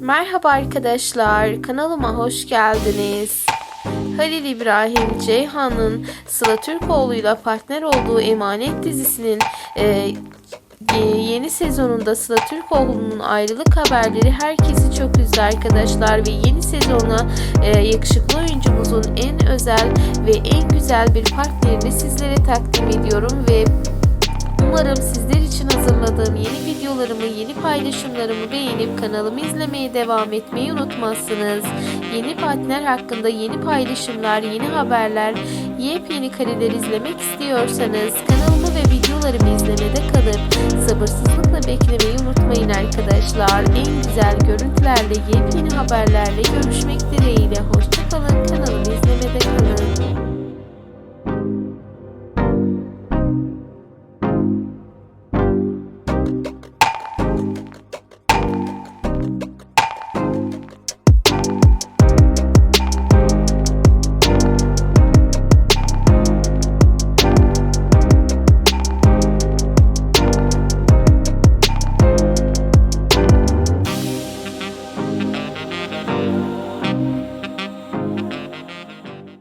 Merhaba arkadaşlar, kanalıma hoş geldiniz. Halil İbrahim Ceyhan'ın Sıla Türkoğlu'yla partner olduğu Emanet dizisinin e, e, yeni sezonunda Sıla Türkoğlu'nun ayrılık haberleri herkesi çok üzdü arkadaşlar ve yeni sezona e, yakışıklı oyuncumuzun en özel ve en güzel bir partnerini sizlere takdim ediyorum ve Umarım sizler için hazırladığım yeni videolarımı, yeni paylaşımlarımı beğenip kanalımı izlemeye devam etmeyi unutmazsınız. Yeni partner hakkında yeni paylaşımlar, yeni haberler, yepyeni kareler izlemek istiyorsanız kanalımı ve videolarımı izlemede kalıp sabırsızlıkla beklemeyi unutmayın arkadaşlar. En güzel görüntülerle, yepyeni haberlerle görüşmek dileğiyle.